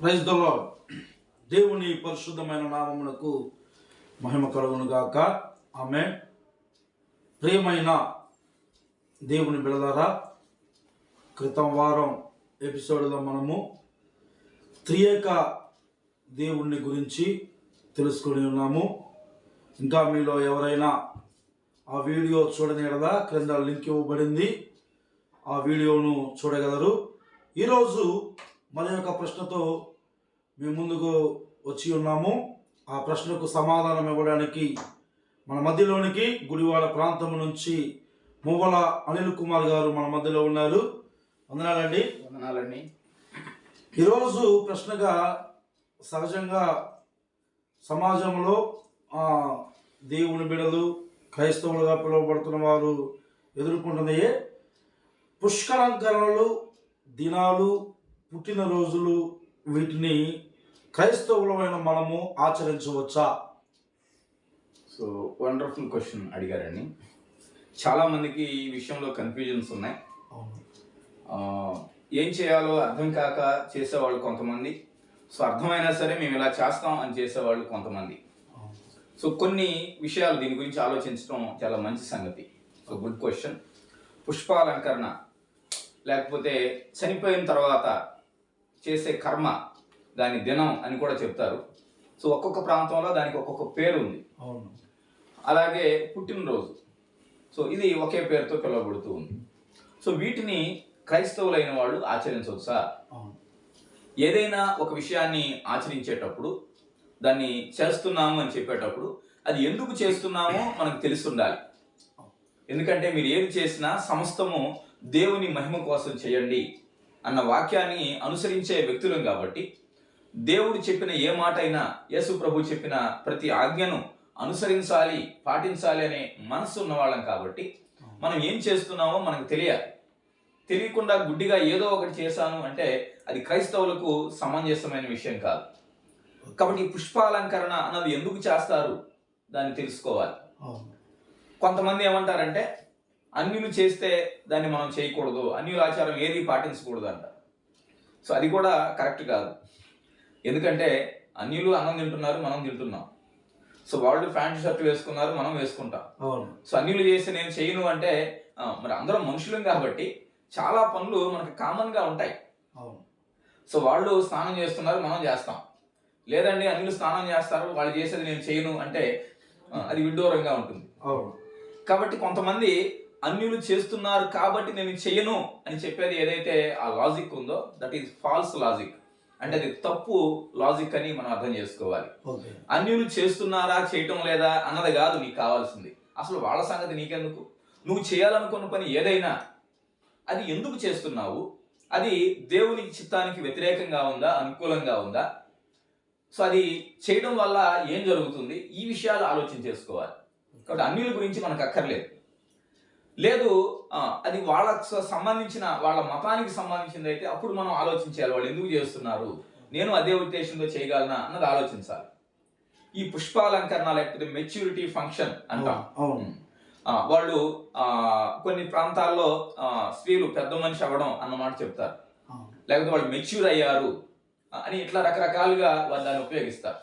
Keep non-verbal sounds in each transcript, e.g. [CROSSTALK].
Praise the దేవుని పరిశుద్ధమైన నామమునకు మహిమ కలుగును గాక ఆమె ప్రియమైన దేవుని బిడదారా క్రితం వారం ఎపిసోడ్లో మనము త్రియేక దేవుణ్ణి గురించి తెలుసుకొని ఉన్నాము. ఇంకా మీలో ఎవరైనా ఆ వీడియో చూడని కదా క్రింద లింక్ ఇవ్వబడింది. ఆ వీడియోను చూడగలరు. ఈరోజు మన యొక్క ప్రశ్నతో మేము ముందుకు వచ్చి ఉన్నాము. ఆ ప్రశ్నకు సమాధానం ఇవ్వడానికి మన మధ్యలోనికి గుడివాడ ప్రాంతం నుంచి మువ్వల అనిల్ కుమార్ గారు మన మధ్యలో ఉన్నారు. వందనాలండి. వందనాలండి. ఈరోజు ప్రశ్నగా సహజంగా సమాజంలో దేవుని బిడలు క్రైస్తవులుగా పిలువబడుతున్న వారు ఎదుర్కొంటున్నాయే పుష్కరంకరణలు దినాలు పుట్టినరోజులు వీటిని క్రైస్తవులమైన మనము ఆచరించవచ్చా? సో వండర్ఫుల్ క్వశ్చన్ అడిగారండి. చాలా మందికి ఈ విషయంలో కన్ఫ్యూజన్స్ ఉన్నాయి. ఏం చేయాలో అర్థం కాక చేసేవాళ్ళు కొంతమంది. సో అర్థమైనా సరే మేము ఇలా చేస్తాం అని చేసేవాళ్ళు కొంతమంది. సో కొన్ని విషయాలు దీని గురించి ఆలోచించడం చాలా మంచి సంగతి. సో గుడ్ క్వశ్చన్ పుష్పాలంకరణ. లేకపోతే చనిపోయిన తర్వాత చేసే కర్మ దాని దినం అని కూడా చెప్తారు. సో ఒక్కొక్క ప్రాంతంలో దానికి ఒక్కొక్క పేరు ఉంది అవును. అలాగే పుట్టినరోజు. సో ఇది ఒకే పేరుతో పిలువబడుతూ ఉంది. సో వీటిని క్రైస్తవులైన వాళ్ళు ఆచరించవచ్చా అవును. ఏదైనా ఒక విషయాన్ని ఆచరించేటప్పుడు దాన్ని చేస్తున్నాము అని చెప్పేటప్పుడు అది ఎందుకు చేస్తున్నామో మనకు తెలిసి ఉండాలి ఎందుకంటే మీరు ఏది చేసినా సమస్తము దేవుని మహిమ కోసం చేయండి. అన్న వాక్యాన్ని అనుసరించే వ్యక్తులం కాబట్టి దేవుడు చెప్పిన ఏ మాట అయినా యేసు ప్రభు చెప్పిన ప్రతి ఆజ్ఞను అనుసరించాలి పాటించాలి అనే మనసు ఉన్నవాళ్ళం కాబట్టి మనం ఏం చేస్తున్నామో మనకు తెలియాలి. తెలియకుండా గుడ్డిగా ఏదో ఒకటి చేశాను అంటే అది క్రైస్తవులకు సమంజసమైన విషయం కాదు. కాబట్టి ఈ పుష్పాలంకరణ అన్నది ఎందుకు చేస్తారు? దాన్ని తెలుసుకోవాలి. కొంతమంది ఏమంటారంటే అన్యులు చేస్తే దాన్ని మనం చేయకూడదు. అన్యుల ఆచారం ఏది పాటించకూడదు అంట సో అది కూడా కరెక్ట్ కాదు. ఎందుకంటే అన్యులు అన్నం తింటున్నారు మనం తింటున్నాం. సో వాళ్ళు ప్యాంట్ షర్ట్ వేసుకున్నారు మనం వేసుకుంటాం. సో అన్యులు చేసి నేను చేయను అంటే మరి అందరం మనుషులం కాబట్టి చాలా పనులు మనకు కామన్గా ఉంటాయి. సో వాళ్ళు స్నానం చేస్తున్నారు మనం చేస్తాం. లేదండి అన్యులు స్నానం చేస్తారు వాళ్ళు చేసేది నేను చేయను అంటే అది విడ్డూరంగా ఉంటుంది. కాబట్టి కొంతమంది అన్యులు చేస్తున్నారు కాబట్టి నేను చెయ్యను అని చెప్పేది ఏదైతే ఆ లాజిక్ ఉందో దట్ ఈస్ ఫాల్స్ లాజిక్ అంటే అది తప్పు లాజిక్ అని మనం అర్థం చేసుకోవాలి. అన్యులు చేస్తున్నారా చేయటం లేదా అన్నది కాదు నీకు కావాల్సింది. అసలు వాళ్ళ సంగతి నీకెందుకు? నువ్వు చేయాలనుకున్న పని ఏదైనా అది ఎందుకు చేస్తున్నావు? అది దేవుని చిత్తానికి వ్యతిరేకంగా ఉందా అనుకూలంగా ఉందా? సో అది చేయడం వల్ల ఏం జరుగుతుంది? ఈ విషయాలు ఆలోచన చేసుకోవాలి. కాబట్టి అన్యుల గురించి మనకు అక్కర్లేదు. లేదు అది వాళ్ళకు సంబంధించిన వాళ్ళ మతానికి సంబంధించింది అయితే అప్పుడు మనం ఆలోచించాలి. వాళ్ళు ఎందుకు చేస్తున్నారు? నేను అదే ఉద్దేశంతో చేయగలనా అన్నది ఆలోచించాలి. ఈ పుష్పాలంకరణ లేకపోతే మెచ్యూరిటీ ఫంక్షన్ అంటాం. వాళ్ళు ఆ, కొన్ని ప్రాంతాల్లో స్త్రీలు పెద్ద మనిషి అవ్వడం అన్నమాట చెప్తారు. లేకపోతే వాళ్ళు మెచ్యూర్ అయ్యారు అని ఇట్లా రకరకాలుగా వాళ్ళు దాన్ని ఉపయోగిస్తారు.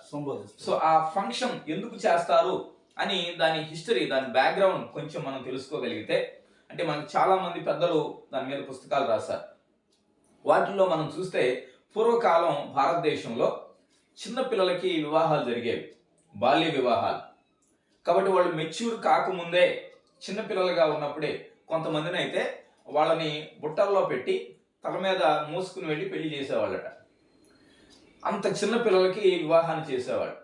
సో ఆ ఫంక్షన్ ఎందుకు చేస్తారు? అని దాని హిస్టరీ దాని బ్యాక్గ్రౌండ్ కొంచెం మనం తెలుసుకోగలిగితే అంటే మనకు చాలామంది పెద్దలు దాని మీద పుస్తకాలు రాశారు. వాటిల్లో మనం చూస్తే పూర్వకాలం భారతదేశంలో చిన్న పిల్లలకి వివాహాలు జరిగేవి. బాల్య వివాహాలు. కాబట్టి వాళ్ళు మెచ్యూర్ కాకముందే చిన్నపిల్లలుగా ఉన్నప్పుడే కొంతమందిని అయితే వాళ్ళని బుట్టల్లో పెట్టి తల మీద మోసుకుని వెళ్ళి పెళ్ళి చేసేవాళ్ళట. అంత చిన్న పిల్లలకి వివాహాన్ని చేసేవాళ్ళు.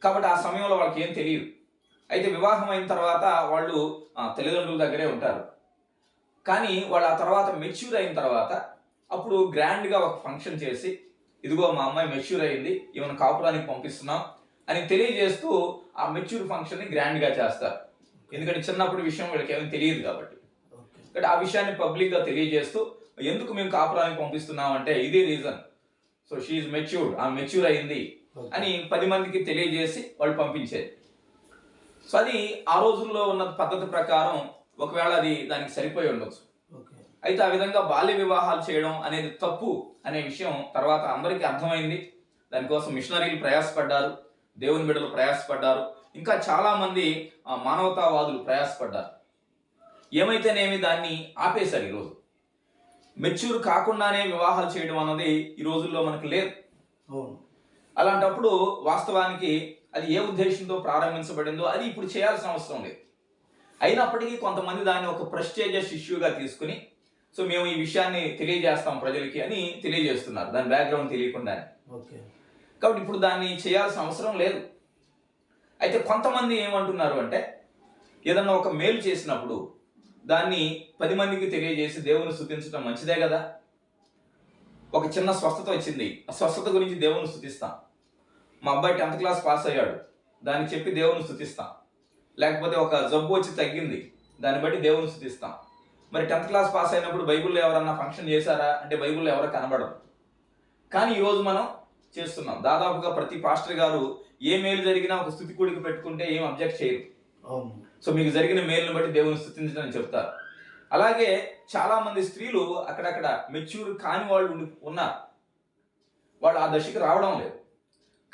కాబట్టి ఆ సమయంలో వాళ్ళకి ఏం తెలియదు. అయితే వివాహం అయిన తర్వాత వాళ్ళు తల్లిదండ్రుల దగ్గరే ఉంటారు. కానీ వాళ్ళు ఆ తర్వాత మెచ్యూర్ అయిన తర్వాత అప్పుడు గ్రాండ్గా ఒక ఫంక్షన్ చేసి ఇదిగో మా అమ్మాయి మెచ్యూర్ అయింది ఈమెను కాపురానికి పంపిస్తున్నాం అని తెలియజేస్తూ ఆ మెచ్యూర్ ఫంక్షన్ని గ్రాండ్గా చేస్తారు. ఎందుకంటే చిన్నప్పుడు విషయం వీళ్ళకి ఏమీ తెలియదు కాబట్టి. కాబట్టి ఆ విషయాన్ని పబ్లిక్గా తెలియజేస్తూ ఎందుకు మేము కాపురానికి పంపిస్తున్నాం అంటే ఇదే రీజన్. సో షీఈ్ మెచ్యూర్డ్ ఆ మెచ్యూర్ అయింది అని పది మందికి తెలియజేసి వాళ్ళు పంపించేది. సో అది ఆ రోజుల్లో ఉన్న పద్ధతి ప్రకారం ఒకవేళ అది దానికి సరిపోయి ఉండొచ్చు. అయితే ఆ విధంగా బాల్య వివాహాలు చేయడం అనేది తప్పు అనే విషయం తర్వాత అందరికీ అర్థమైంది. దానికోసం మిషనరీలు ప్రయాసపడ్డారు దేవుని బిడ్డలు ప్రయాసపడ్డారు ఇంకా చాలా మంది ఆ, మానవతావాదులు ప్రయాసపడ్డారు. ఏమైతేనేమి దాన్ని ఆపేశారు ఈరోజు మెచ్యూర్ కాకుండానే వివాహాలు చేయడం అన్నది ఈ రోజుల్లో మనకు లేదు. అలాంటప్పుడు వాస్తవానికి అది ఏ ఉద్దేశంతో ప్రారంభించబడిందో అది ఇప్పుడు చేయాల్సిన అవసరం లేదు. అయినప్పటికీ కొంతమంది దాన్ని ఒక ప్రెస్టేజియస్ ఇష్యూగా తీసుకుని సో మేము ఈ విషయాన్ని తెలియజేస్తాం ప్రజలకి అని తెలియజేస్తున్నారు. దాని బ్యాక్గ్రౌండ్ తెలియకుండానే. ఓకే. కాబట్టి ఇప్పుడు దాన్ని చేయాల్సిన అవసరం లేదు. అయితే కొంతమంది ఏమంటున్నారు అంటే ఏదన్నా ఒక మేలు చేసినప్పుడు దాన్ని పది మందికి తెలియజేసి దేవుని స్థుతించడం మంచిదే కదా? ఒక చిన్న స్వస్థత వచ్చింది. ఆ స్వస్థత గురించి దేవుని స్థుతిస్తాం. మా అబ్బాయి టెన్త్ క్లాస్ పాస్ అయ్యాడు. దాన్ని చెప్పి దేవుని స్థుతిస్తాం. లేకపోతే ఒక జబ్బు వచ్చి తగ్గింది. దాన్ని బట్టి దేవుని స్థుతిస్తాం. మరి టెన్త్ క్లాస్ పాస్ అయినప్పుడు బైబిల్లో ఎవరన్నా ఫంక్షన్ చేశారా? అంటే బైబిల్లో ఎవరు కనబడరు. కానీ ఈరోజు మనం చేస్తున్నాం. దాదాపుగా ప్రతి పాస్టర్ గారు ఏ మేలు జరిగినా ఒక స్థుతి కూడికి పెట్టుకుంటే ఏం అబ్జెక్ట్ చేయరు. సో మీకు జరిగిన మేలును బట్టి దేవుని స్థుతించడం చెప్తారు. అలాగే చాలా మంది స్త్రీలు అక్కడక్కడ మెచ్యూర్ కాని వాళ్ళు ఉన్నారు. వాళ్ళు ఆ దశకి రావడం లేదు.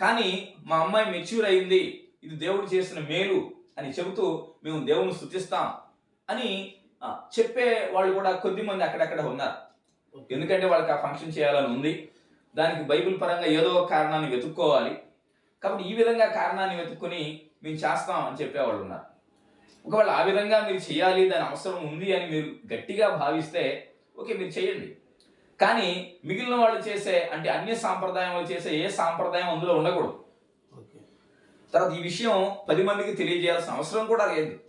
కానీ మా అమ్మాయి మెచ్యూర్ అయింది ఇది దేవుడు చేసిన మేలు అని చెబుతూ మేము దేవుని స్థుతిస్తాం అని చెప్పే వాళ్ళు కూడా కొద్ది మంది అక్కడక్కడ ఉన్నారు. ఎందుకంటే వాళ్ళకి ఆ ఫంక్షన్ చేయాలని ఉంది. దానికి బైబిల్ పరంగా ఏదో ఒక కారణాన్ని వెతుక్కోవాలి. కాబట్టి ఈ విధంగా కారణాన్ని వెతుక్కొని మేము చేస్తాం అని చెప్పేవాళ్ళు ఉన్నారు. ఒకవేళ ఆ విధంగా మీరు చేయాలి దాని అవసరం ఉంది అని మీరు గట్టిగా భావిస్తే ఓకే మీరు చేయండి. కానీ మిగిలిన వాళ్ళు చేసే అంటే అన్య సాంప్రదాయం వాళ్ళు చేసే ఏ సాంప్రదాయం అందులో ఉండకూడదు. ఓకే. తర్వాత ఈ విషయం పది మందికి తెలియజేయాల్సిన అవసరం కూడా లేదు.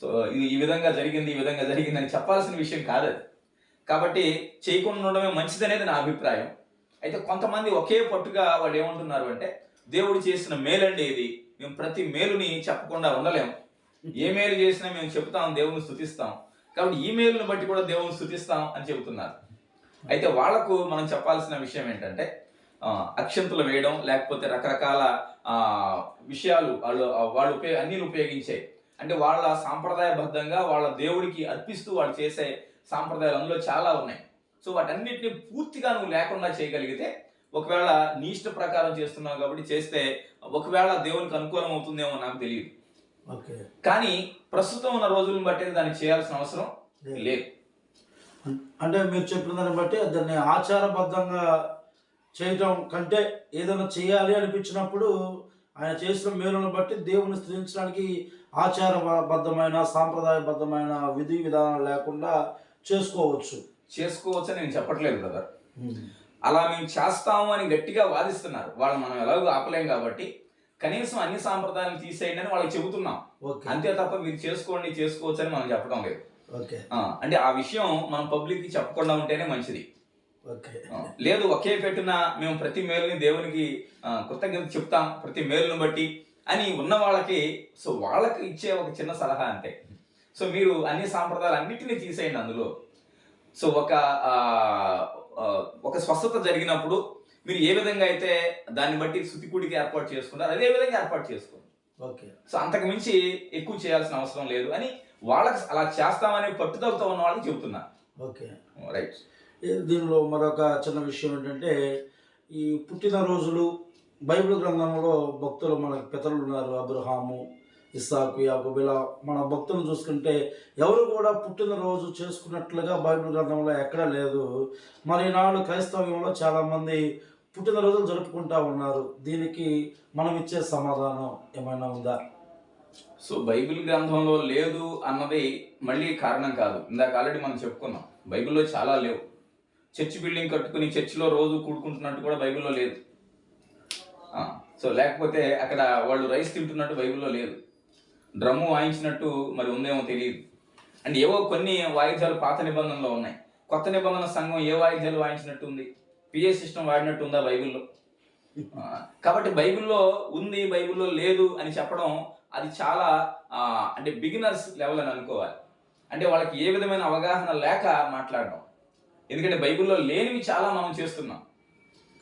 సో ఇది ఈ విధంగా జరిగింది ఈ విధంగా జరిగింది అని చెప్పాల్సిన విషయం కాదు అది. కాబట్టి చేయకుండా ఉండడమే మంచిదనేది నా అభిప్రాయం. అయితే కొంతమంది ఒకే పట్టుగా వాళ్ళు ఏమంటున్నారు అంటే దేవుడు చేసిన మేలండి ఇది. మేము ప్రతి మేలుని చెప్పకుండా ఉండలేము. ఏ మేలు చేసినా మేము చెప్తాం దేవుని స్థుతిస్తాం. కాబట్టి ఈ మేలుని బట్టి కూడా దేవుని స్థుతిస్తాం అని చెబుతున్నారు. అయితే వాళ్ళకు మనం చెప్పాల్సిన విషయం ఏంటంటే అక్షంతులు వేయడం లేకపోతే రకరకాల ఆ, విషయాలు వాళ్ళు వాళ్ళు ఉపయోగ అన్ని ఉపయోగించే అంటే వాళ్ళ సాంప్రదాయబద్ధంగా వాళ్ళ దేవుడికి అర్పిస్తూ వాళ్ళు చేసే సాంప్రదాయాలు అందులో చాలా ఉన్నాయి. సో వాటన్నిటిని పూర్తిగా నువ్వు లేకుండా చేయగలిగితే ఒకవేళ నీ ఇష్ట ప్రకారం చేస్తున్నావు కాబట్టి చేస్తే ఒకవేళ దేవునికి అనుకూలం అవుతుందేమో నాకు తెలియదు. ఓకే. కానీ ప్రస్తుతం ఉన్న రోజులను బట్టి దాన్ని చేయాల్సిన అవసరం లేదు. అంటే మీరు చెప్పిన దాన్ని బట్టి దాన్ని ఆచారబద్ధంగా చేయటం కంటే ఏదైనా చేయాలి అనిపించినప్పుడు ఆయన చేసిన మేలును బట్టి దేవుని స్థుతించడానికి ఆచారబద్ధమైన సాంప్రదాయబద్ధమైన విధి విధానం లేకుండా చేసుకోవచ్చు. చేసుకోవచ్చు నేను చెప్పట్లేదు బ్రదర్ అలా మేము చేస్తాము అని గట్టిగా వాదిస్తున్నారు. వాళ్ళు మనం ఎలాగో ఆపలేం కాబట్టి కనీసం అన్ని సాంప్రదాయాలు తీసేయండి అని వాళ్ళకి చెబుతున్నాం. ఓకే. అంతే తప్ప మీరు చేసుకోండి చేసుకోవచ్చు అని మనం చెప్పడం లేదు. అంటే ఆ విషయం మనం పబ్లిక్కి చెప్పకుండా ఉంటేనే మంచిది. లేదు ఒకే పెట్టిన మేము ప్రతి మేలుని దేవునికి కృతజ్ఞత చెప్తాం ప్రతి మేలును బట్టి అని ఉన్న వాళ్ళకి సో వాళ్ళకి ఇచ్చే ఒక చిన్న సలహా అంతే. సో మీరు అన్ని సాంప్రదాయాలు అన్నిటినీ తీసేయండి అందులో. సో ఒక ఒక స్వస్థత జరిగినప్పుడు మీరు ఏ విధంగా అయితే దాన్ని బట్టి శుతికుడికి ఏర్పాటు చేసుకుంటారు అదే విధంగా ఏర్పాటు చేసుకోండి. ఓకే. సో అంతకు మించి ఎక్కువ చేయాల్సిన అవసరం లేదు అని వాళ్ళకి అలా చేస్తామనే పట్టుదలతో ఉన్న వాళ్ళకి చెబుతున్నా. ఓకే. రైట్ దీనిలో మరొక చిన్న విషయం ఏంటంటే ఈ పుట్టినరోజులు బైబిల్ గ్రంథంలో భక్తులు మనకు పితరులు ఉన్నారు అబ్రహాము ఇస్సాకు యాకోబు ఇలా మన భక్తులను చూసుకుంటే ఎవరు కూడా పుట్టినరోజు చేసుకున్నట్లుగా బైబిల్ గ్రంథంలో ఎక్కడా లేదు. మరి ఈనాడు క్రైస్తవ్యంలో చాలామంది పుట్టినరోజులు జరుపుకుంటా ఉన్నారు. దీనికి మనం ఇచ్చే సమాధానం ఏమైనా ఉందా? సో బైబిల్ గ్రంథంలో లేదు అన్నది మళ్ళీ కారణం కాదు. ఇందాక ఆల్రెడీ మనం చెప్పుకున్నాం. బైబిల్లో చాలా లేవు. చర్చ్ బిల్డింగ్ కట్టుకుని చర్చిలో రోజు కూడుకుంటున్నట్టు కూడా బైబిల్లో లేదు. సో లేకపోతే అక్కడ వాళ్ళు రైస్ తింటున్నట్టు బైబిల్లో లేదు. డ్రమ్ము వాయించినట్టు మరి ఉందేమో తెలియదు. అండ్ ఏవో కొన్ని వాయిద్యాలు పాత నిబంధనలో ఉన్నాయి. కొత్త నిబంధన సంఘం ఏ వాయిద్యాలు వాయించినట్టు ఉంది? పిఏ సిస్టమ్ వాడినట్టు ఉందా బైబిల్లో? కాబట్టి బైబిల్లో ఉంది బైబిల్లో లేదు అని చెప్పడం అది చాలా అంటే బిగినర్స్ లెవెల్ అని అనుకోవాలి. అంటే వాళ్ళకి ఏ విధమైన అవగాహన లేక మాట్లాడడం. ఎందుకంటే బైబిల్లో లేనివి చాలా మనం చేస్తున్నాం.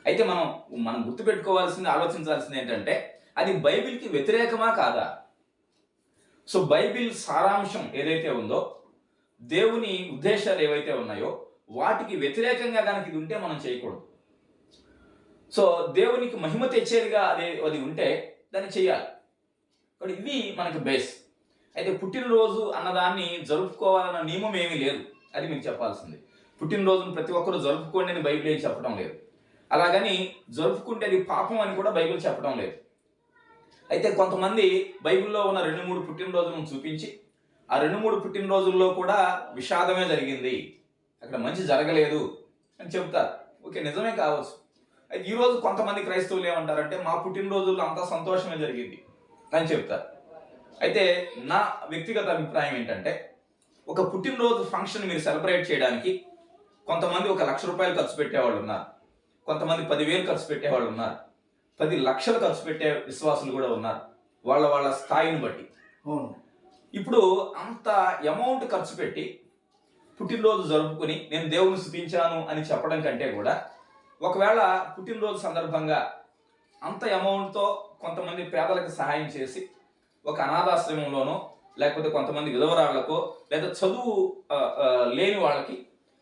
అయితే మనం మనం గుర్తుపెట్టుకోవాల్సింది ఆలోచించాల్సింది ఏంటంటే అది బైబిల్కి వ్యతిరేకమా కాదా? సో బైబిల్ సారాంశం ఏదైతే ఉందో దేవుని ఉద్దేశాలు ఏవైతే ఉన్నాయో వాటికి వ్యతిరేకంగా కనుక ఇది ఉంటే మనం చేయకూడదు. సో దేవునికి మహిమ తెచ్చేదిగా అది అది ఉంటే దాన్ని చేయాలి. కాబట్టి ఇది మనకి బేస్ అయితే పుట్టినరోజు అన్నదాన్ని జరుపుకోవాలన్న నియమం ఏమీ లేదు. అది మీకు చెప్పాల్సింది. పుట్టినరోజును ప్రతి ఒక్కరూ జరుపుకోండి అని బైబిల్ ఏం చెప్పడం లేదు. అలాగని జరుపుకుంటే అది పాపం అని కూడా బైబిల్ చెప్పడం లేదు. అయితే కొంతమంది బైబిల్లో ఉన్న రెండు మూడు పుట్టినరోజులను చూపించి ఆ రెండు మూడు పుట్టినరోజుల్లో కూడా విషాదమే జరిగింది. అక్కడ మంచి జరగలేదు అని చెప్తారు ఓకే నిజమే కావచ్చు. అయితే ఈరోజు కొంతమంది క్రైస్తవులు ఏమంటారంటే మా పుట్టినరోజుల్లో అంతా సంతోషమే జరిగింది. అని చెప్తారు అయితే నా వ్యక్తిగత అభిప్రాయం ఏంటంటే ఒక పుట్టినరోజు ఫంక్షన్ మీరు సెలబ్రేట్ చేయడానికి కొంతమంది ఒక లక్ష రూపాయలు ఖర్చు పెట్టేవాళ్ళు ఉన్నారు. కొంతమంది పదివేలు ఖర్చు పెట్టేవాళ్ళు ఉన్నారు. పది లక్షలు ఖర్చు పెట్టే విశ్వాసులు కూడా ఉన్నారు. వాళ్ళ వాళ్ళ స్థాయిని బట్టి. అవును. ఇప్పుడు అంత అమౌంట్ ఖర్చు పెట్టి పుట్టినరోజు జరుపుకుని నేను దేవుని స్థుతించాను అని చెప్పడం కంటే కూడా ఒకవేళ పుట్టినరోజు సందర్భంగా అంత అమౌంట్తో కొంతమంది పేదలకు సహాయం చేసి ఒక అనాథాశ్రమంలోనో లేకపోతే కొంతమంది విధవరాళ్ళకో లేదా చదువు లేని వాళ్ళకి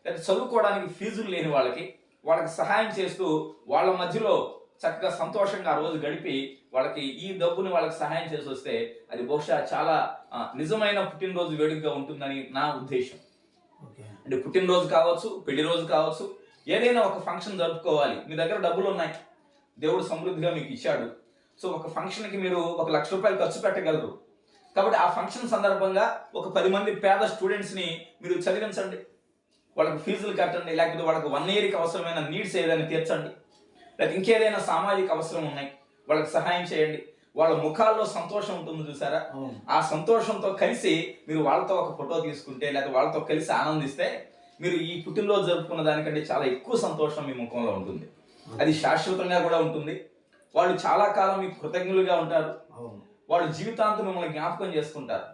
లేదా చదువుకోవడానికి ఫీజులు లేని వాళ్ళకి వాళ్ళకి సహాయం చేస్తూ వాళ్ళ మధ్యలో చక్కగా సంతోషంగా ఆ రోజు గడిపి వాళ్ళకి ఈ డబ్బుని వాళ్ళకి సహాయం చేసి వస్తే అది బహుశా చాలా నిజమైన పుట్టినరోజు వేడుకగా ఉంటుందని నా ఉద్దేశం. అంటే పుట్టినరోజు కావచ్చు పెళ్ళి రోజు కావచ్చు ఏదైనా ఒక ఫంక్షన్ జరుపుకోవాలి. మీ దగ్గర డబ్బులు ఉన్నాయి. దేవుడు సమృద్ధిగా మీకు ఇచ్చాడు. సో ఒక ఫంక్షన్కి మీరు ఒక లక్ష రూపాయలు ఖర్చు పెట్టగలరు. కాబట్టి ఆ ఫంక్షన్ సందర్భంగా ఒక పది మంది పేద స్టూడెంట్స్ని మీరు చదివించండి. వాళ్ళకి ఫీజులు కట్టండి లేకపోతే వాళ్ళకి వన్ ఇయర్కి అవసరమైన నీడ్స్ ఏదైనా తీర్చండి. లేకపోతే ఇంకేదైనా సామాజిక అవసరం ఉన్నాయి వాళ్ళకి సహాయం చేయండి. వాళ్ళ ముఖాల్లో సంతోషం ఉంటుంది చూసారా? ఆ సంతోషంతో కలిసి మీరు వాళ్ళతో ఒక ఫోటో తీసుకుంటే లేదా వాళ్ళతో కలిసి ఆనందిస్తే మీరు ఈ పుట్టినరోజు జరుపుకున్న దానికంటే చాలా ఎక్కువ సంతోషం మీ ముఖంలో ఉంటుంది. అది శాశ్వతంగా కూడా ఉంటుంది. వాళ్ళు చాలా కాలం మీకు కృతజ్ఞులుగా ఉంటారు. అవును. వాళ్ళు జీవితాంతం మిమ్మల్ని జ్ఞాపకం చేసుకుంటారు.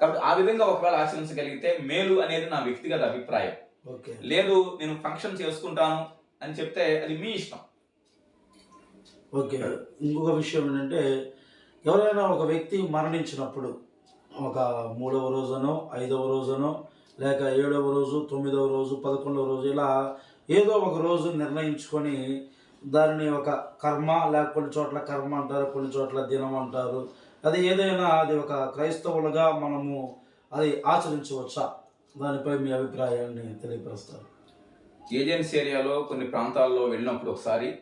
కాబట్టి ఆ విధంగా ఒకవేళ ఆచరించగలిగితే మేలు అనేది నా వ్యక్తిగత అభిప్రాయం. ఓకే. లేదు నేను ఫంక్షన్ చేసుకుంటాను అని చెప్తే అది మీ ఇష్టం. ఓకే. ఇంకొక విషయం ఏంటంటే ఎవరైనా ఒక వ్యక్తి మరణించినప్పుడు ఒక మూడవ రోజునో ఐదవ రోజునో లేక ఏడవ రోజు తొమ్మిదవ రోజు పదకొండవ రోజు ఇలా ఏదో ఒక రోజు నిర్ణయించుకొని దానిని ఒక కర్మ లేక కొన్ని చోట్ల కర్మ అంటారు కొన్ని చోట్ల దినం అంటారు. అది ఏదైనా అది ఒక క్రైస్తవులుగా మనము అది ఆచరించవచ్చా? దానిపై మీ అభిప్రాయాన్ని తెలియపరుస్తారు. ఏజెన్సీ ఏరియాలో కొన్ని ప్రాంతాల్లో వెళ్ళినప్పుడు ఒకసారి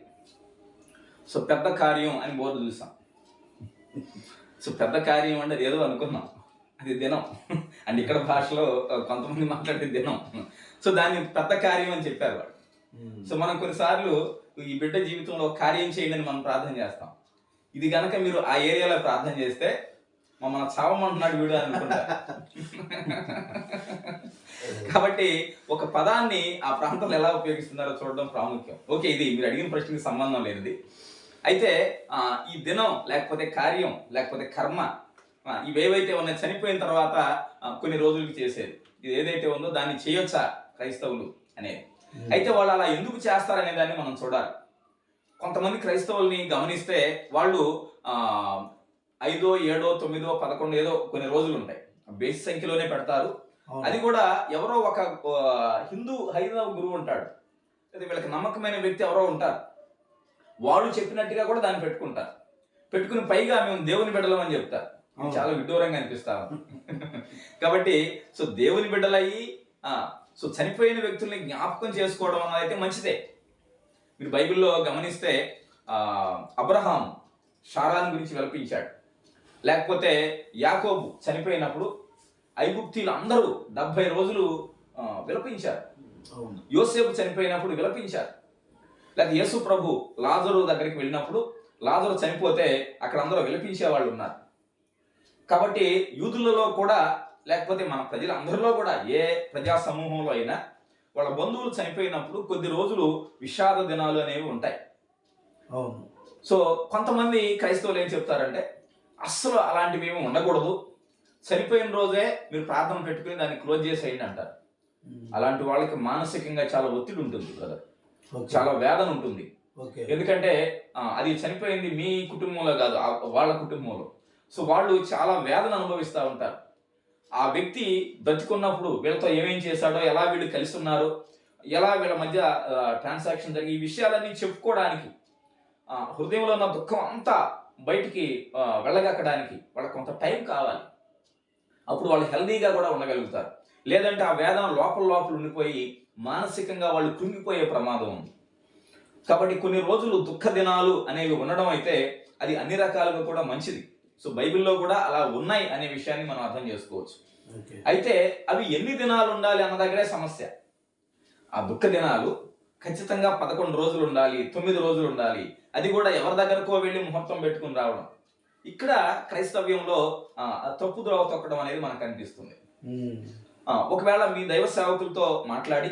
సో పెద్ద కార్యం అని బోర్డు చూసాం. సో పెద్ద కార్యం అంటే ఏదో అనుకున్నాం. అది దినం. అండ్ ఇక్కడ భాషలో కొంతమంది మాట్లాడే దినం. సో దాన్ని పెద్ద కార్యం అని చెప్పారు వాళ్ళు. సో మనం కొన్నిసార్లు ఈ బిడ్డ జీవితంలో ఒక కార్యం చేయండి అని మనం ప్రార్థన చేస్తాం. ఇది గనక మీరు ఆ ఏరియాలో ప్రార్థన చేస్తే మమ్మల్ని చావమంటున్నాడు వీడు అని అనుకుంటారు [LAUGHS] కాబట్టి ఒక పదాన్ని ఆ ప్రాంతంలో ఎలా ఉపయోగిస్తున్నారో చూడడం ప్రాముఖ్యం. ఓకే ఇది మీరు అడిగిన ప్రశ్నకి సంబంధం లేనిది. అయితే ఈ దినం లేకపోతే కార్యం లేకపోతే కర్మ ఇవేవైతే ఉన్నాయి చనిపోయిన తర్వాత కొన్ని రోజులకి చేసేది. ఇది ఏదైతే ఉందో దాన్ని చేయొచ్చా క్రైస్తవులు అనేది. అయితే వాళ్ళు అలా ఎందుకు చేస్తారనే దాన్ని మనం చూడాలి. కొంతమంది క్రైస్తవుల్ని గమనిస్తే వాళ్ళు ఆ, ఐదో ఏడో తొమ్మిదో పదకొండు ఏదో కొన్ని రోజులు ఉంటాయి బేసి సంఖ్యలోనే పెడతారు. అది కూడా ఎవరో ఒక హిందూ హైందవ గురువు ఉంటాడు. లేదా వీళ్ళకి నమ్మకమైన వ్యక్తి ఎవరో ఉంటారు. వాళ్ళు చెప్పినట్టుగా కూడా దాన్ని పెట్టుకుంటారు. పెట్టుకుని పైగా మేము దేవుని బిడ్డలం అని చెప్తారు. చాలా విడ్డూరంగా అనిపిస్తా. [LAUGHS] కాబట్టి సో దేవుని బిడ్డలయ్యి ఆ, సో చనిపోయిన వ్యక్తుల్ని జ్ఞాపకం చేసుకోవడం అన్నది అయితే మంచిదే. మీరు బైబిల్లో గమనిస్తే అబ్రహాం షారాన్ గురించి విలపించాడు. లేకపోతే యాకోబు చనిపోయినప్పుడు ఐగుప్తీలు అందరూ డెబ్బై రోజులు విలపించారు. యోసేపు చనిపోయినప్పుడు విలపించారు. లేదా యేసు ప్రభు లాజరు దగ్గరికి వెళ్ళినప్పుడు లాజరు చనిపోతే అక్కడ అందరూ విలపించే వాళ్ళు ఉన్నారు కాబట్టి యూదులలో కూడా లేకపోతే మన ప్రజలందరిలో కూడా ఏ ప్రజా సమూహంలో అయినా వాళ్ళ బంధువులు చనిపోయినప్పుడు కొద్ది రోజులు విషాద దినాలు అనేవి ఉంటాయి. అవును. సో కొంతమంది క్రైస్తవులు ఏం చెప్తారంటే అస్సలు అలాంటివి ఏమి ఉండకూడదు. చనిపోయిన రోజే మీరు ప్రార్థన పెట్టుకుని దాన్ని క్లోజ్ చేసేయండి అంటారు. అలాంటి వాళ్ళకి మానసికంగా చాలా ఒత్తిడి ఉంటుంది బ్రదర్. చాలా వేదన ఉంటుంది. ఎందుకంటే అది చనిపోయింది మీ కుటుంబంలో కాదు వాళ్ళ కుటుంబంలో. సో వాళ్ళు చాలా వేదన అనుభవిస్తూ ఉంటారు. ఆ వ్యక్తి బ్రతికున్నప్పుడు వీళ్ళతో ఏమేం చేశాడో ఎలా వీళ్ళు కలిసి ఎలా వీళ్ళ మధ్య ట్రాన్సాక్షన్ జరిగి ఈ విషయాలన్నీ చెప్పుకోవడానికి హృదయంలో ఉన్న దుఃఖం అంతా బయటికి వెళ్ళగక్కడానికి వాళ్ళకి కొంత టైం కావాలి. అప్పుడు వాళ్ళు హెల్దీగా కూడా ఉండగలుగుతారు. లేదంటే ఆ వేదన లోపల లోపల ఉండిపోయి మానసికంగా వాళ్ళు కృంగిపోయే ప్రమాదం ఉంది. కాబట్టి కొన్ని రోజులు దుఃఖ దినాలు అనేవి ఉండడం అయితే అది అన్ని రకాలుగా కూడా మంచిది. సో బైబిల్లో కూడా అలా ఉన్నాయి అనే విషయాన్ని మనం అర్థం చేసుకోవచ్చు. అయితే అవి ఎన్ని దినాలు ఉండాలి అన్న దగ్గరే సమస్య. ఆ దుఃఖ దినాలు ఖచ్చితంగా పదకొండు రోజులు ఉండాలి తొమ్మిది రోజులు ఉండాలి. అది కూడా ఎవరి దగ్గరకో వెళ్ళి ముహూర్తం పెట్టుకుని రావడం. ఇక్కడ క్రైస్తవ్యంలో తప్పు ద్రోవ తొక్కడం అనేది మనకు అనిపిస్తుంది ఒకవేళ మీ దైవ సేవకులతో మాట్లాడి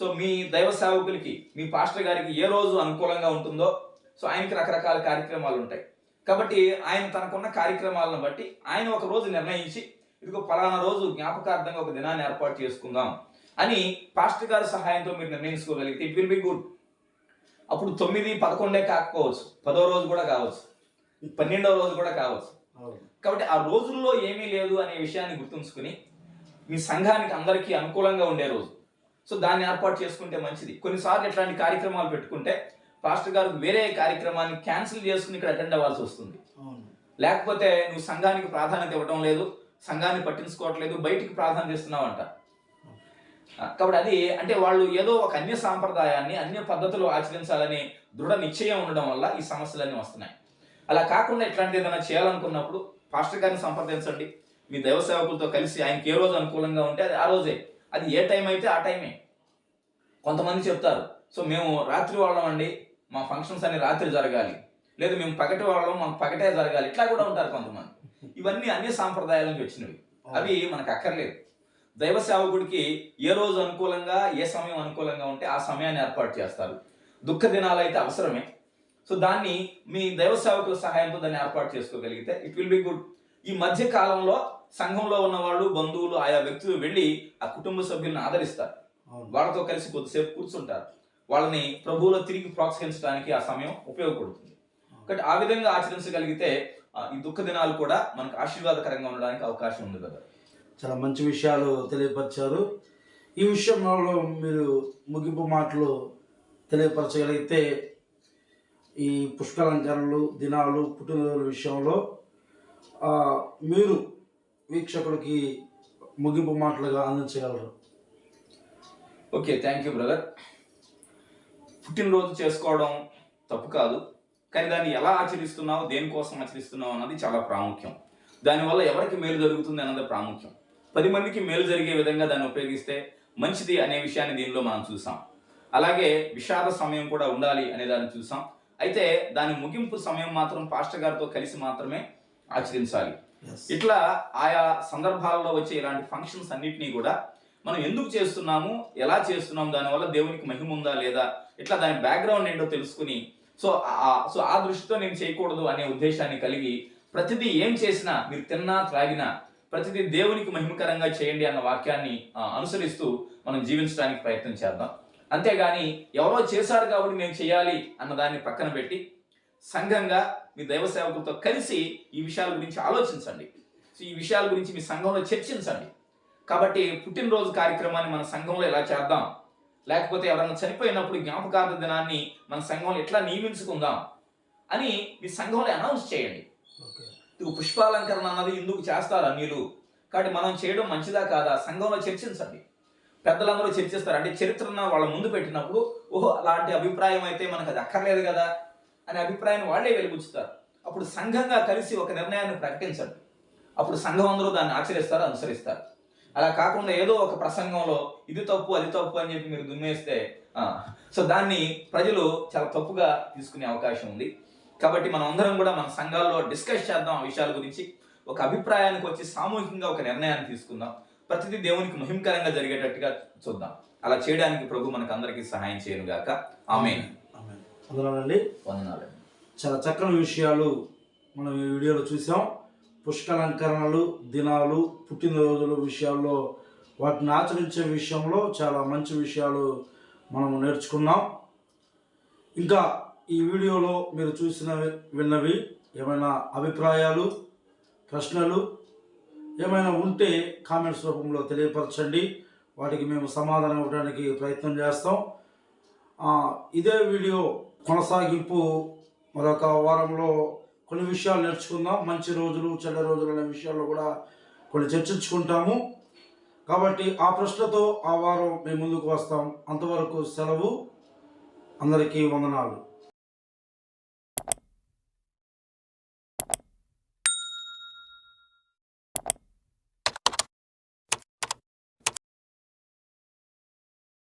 సో మీ దైవ సేవకులకి మీ పాస్టర్ గారికి ఏ రోజు అనుకూలంగా ఉంటుందో సో ఆయనకి రకరకాల కార్యక్రమాలు ఉంటాయి. కాబట్టి ఆయన తనకున్న కార్యక్రమాలను బట్టి ఆయన ఒక రోజు నిర్ణయించి ఇదిగో పలానా రోజు జ్ఞాపకార్థంగా ఒక దినాన్ని ఏర్పాటు చేసుకుందాం అని పాస్టర్ గారి సహాయంతో మీరు నిర్ణయించుకోగలిగితే ఇట్ విల్ బి గుడ్ అప్పుడు తొమ్మిది పదకొండే కాకపోవచ్చు. పదో రోజు కూడా కావచ్చు. పన్నెండవ రోజు కూడా కావచ్చు. కాబట్టి ఆ రోజుల్లో ఏమీ లేదు అనే విషయాన్ని గుర్తుంచుకుని మీ సంఘానికి అందరికీ అనుకూలంగా ఉండే రోజు. సో దాన్ని ఏర్పాటు చేసుకుంటే మంచిది. కొన్నిసార్లు ఇట్లాంటి కార్యక్రమాలు పెట్టుకుంటే పాస్టర్ గారు వేరే కార్యక్రమాన్ని క్యాన్సిల్ చేసుకుని ఇక్కడ అటెండ్ అవ్వాల్సి వస్తుంది. లేకపోతే నువ్వు సంఘానికి ప్రాధాన్యత ఇవ్వడం లేదు సంఘాన్ని పట్టించుకోవట్లేదు బయటికి ప్రాధాన్యత ఇస్తున్నావు అంట ఆ, కాబట్టి అది అంటే వాళ్ళు ఏదో ఒక అన్య సాంప్రదాయాన్ని అన్య పద్ధతులు ఆచరించాలని దృఢ నిశ్చయం ఉండడం వల్ల ఈ సమస్యలన్నీ వస్తున్నాయి. అలా కాకుండా ఇట్లాంటిది ఏదైనా చేయాలనుకున్నప్పుడు పాస్టర్ గారిని సంప్రదించండి. మీ దైవ సేవకులతో కలిసి ఆయనకి ఏ రోజు అనుకూలంగా ఉంటే అది ఆ రోజే. అది ఏ టైం అయితే ఆ టైమే. కొంతమంది చెప్తారు సో మేము రాత్రి వాళ్ళం అండి మా ఫంక్షన్స్ అన్ని రాత్రి జరగాలి. లేదు మేము పగటి వాళ్ళం మాకు పగటే జరగాలి. ఇట్లా కూడా ఉంటారు కొంతమంది. ఇవన్నీ అన్ని సాంప్రదాయాల నుంచి వచ్చినవి. అవి మనకు అక్కర్లేదు. దైవ సేవకుడికి ఏ రోజు అనుకూలంగా ఏ సమయం అనుకూలంగా ఉంటే ఆ సమయాన్ని ఏర్పాటు చేస్తారు. దుఃఖ దినాలు అయితే అవసరమే. సో దాన్ని మీ దైవ సేవకుల సహాయంతో దాన్ని ఏర్పాటు చేసుకోగలిగితే ఇట్ విల్ బి గుడ్ ఈ మధ్య కాలంలో సంఘంలో ఉన్న వాళ్ళు బంధువులు ఆయా వ్యక్తులు వెళ్ళి ఆ కుటుంబ సభ్యులను ఆదరిస్తారు. వాళ్ళతో కలిసి కొద్దిసేపు కూర్చుంటారు. వాళ్ళని ప్రభువులో తిరిగి ప్రోత్సహించడానికి ఆ సమయం ఉపయోగపడుతుంది. కాబట్టి ఆ విధంగా ఆచరించగలిగితే ఈ దుఃఖ దినాలు కూడా మనకు ఆశీర్వాదకరంగా ఉండడానికి అవకాశం ఉంది కదా. చాలా మంచి విషయాలు తెలియపరిచారు. ఈ విషయంలో మీరు ముగింపు మాటలు తెలియపరచగలిగితే ఈ పుష్కలంకరణలు దినాలు పుట్టినరోజుల విషయంలో మీరు వీక్షకుడికి ముగింపు మాటలుగా అందించగలరు. Okay thank you brother. పుట్టినరోజు చేసుకోవడం తప్పు కాదు. కానీ దాన్ని ఎలా ఆచరిస్తున్నావు దేనికోసం ఆచరిస్తున్నావు అన్నది చాలా ప్రాముఖ్యం. దానివల్ల ఎవరికి మేలు జరుగుతుంది అన్నది ప్రాముఖ్యం. పది మందికి మేలు జరిగే విధంగా దాన్ని ఉపయోగిస్తే మంచిది అనే విషయాన్ని దీనిలో మనం చూసాం. అలాగే విషాద సమయం కూడా ఉండాలి అనే దాన్ని చూసాం. అయితే దాని ముగింపు సమయం మాత్రం పాస్టర్ గారితో కలిసి మాత్రమే ఆచరించాలి. ఇట్లా ఆయా సందర్భాలలో వచ్చే ఇలాంటి ఫంక్షన్స్ అన్నిటినీ కూడా మనం ఎందుకు చేస్తున్నాము? ఎలా చేస్తున్నాము? దానివల్ల దేవునికి మహిమ ఉందా లేదా? ఇట్లా దాని బ్యాక్గ్రౌండ్ ఏంటో తెలుసుకుని సో సో ఆ దృష్టితో నేను చేయకూడదు అనే ఉద్దేశాన్ని కలిగి ప్రతిదీ ఏం చేసినా మీరు తిన్నా త్రాగినా ప్రతిదీ దేవునికి మహిమకరంగా చేయండి అన్న వాక్యాన్ని అనుసరిస్తూ మనం జీవించడానికి ప్రయత్నం చేద్దాం. అంతేగాని ఎవరో చేశారు కాబట్టి నేను చేయాలి అన్న దాన్ని పక్కన పెట్టి సంఘంగా మీ దైవ సేవకులతో కలిసి ఈ విషయాల గురించి ఆలోచించండి. సో ఈ విషయాల గురించి మీ సంఘంలో చర్చించండి. కాబట్టి పుట్టినరోజు కార్యక్రమాన్ని మన సంఘంలో ఎలా చేద్దాం? లేకపోతే ఎవరైనా చనిపోయినప్పుడు జ్ఞాపకార్థ దినాన్ని మన సంఘంలో ఎట్లా నియమించుకుందాం? అని మీ సంఘంలో అనౌన్స్ చేయండి. ఇదిగో పుష్పాలంకరణ అన్నది ఎందుకు చేస్తారు అన్యులు కాబట్టి మనం చేయడం మంచిదా కాదా? సంఘంలో చర్చించండి. పెద్దలందరూ చర్చిస్తారు. అంటే చరిత్రను వాళ్ళ ముందు పెట్టినప్పుడు ఓహో అలాంటి అభిప్రాయం అయితే మనకు అది అక్కర్లేదు కదా? అనే అభిప్రాయాన్ని వాళ్ళే వెలిబుచ్చుతారు. అప్పుడు సంఘంగా కలిసి ఒక నిర్ణయాన్ని ప్రకటించండి. అప్పుడు సంఘం అందరూ దాన్ని ఆచరిస్తారు అనుసరిస్తారు. అలా కాకుండా ఏదో ఒక ప్రసంగంలో ఇది తప్పు అది తప్పు అని చెప్పి మీరు దున్నేస్తే ఆ, సో దాన్ని ప్రజలు చాలా తప్పుగా తీసుకునే అవకాశం ఉంది. కాబట్టి మనం అందరం కూడా మన సంఘాల్లో డిస్కస్ చేద్దాం ఆ విషయాల గురించి. ఒక అభిప్రాయానికి వచ్చి సామూహికంగా ఒక నిర్ణయాన్ని తీసుకుందాం. ప్రతిదీ దేవునికి మహిమకరంగా జరిగేటట్టుగా చూద్దాం. అలా చేయడానికి ప్రభు మనకు అందరికీ సహాయం చేయను గాక. ఆమె. వందనాలండి. చాలా చక్కని విషయాలు మనం ఈ వీడియోలో చూసాం. పుష్కలంకరణలు దినాలు పుట్టినరోజుల విషయాల్లో వాటిని ఆచరించే విషయంలో చాలా మంచి విషయాలు మనము నేర్చుకున్నాం. ఇంకా ఈ వీడియోలో మీరు చూసిన విన్నవి ఏమైనా అభిప్రాయాలు ప్రశ్నలు ఏమైనా ఉంటే కామెంట్స్ రూపంలో తెలియపరచండి. వాటికి మేము సమాధానం ఇవ్వడానికి ప్రయత్నం చేస్తాం. ఇదే వీడియో కొనసాగింపు మరొక వారంలో కొన్ని విషయాలు నేర్చుకుందాం. మంచి రోజులు చెడ్డ రోజులు అనే విషయాల్లో కూడా కొన్ని చర్చించుకుంటాము. కాబట్టి ఆ ప్రశ్నతో ఆ వారం మేము ముందుకు వస్తాం. అంతవరకు సెలవు. అందరికీ వందనాలు.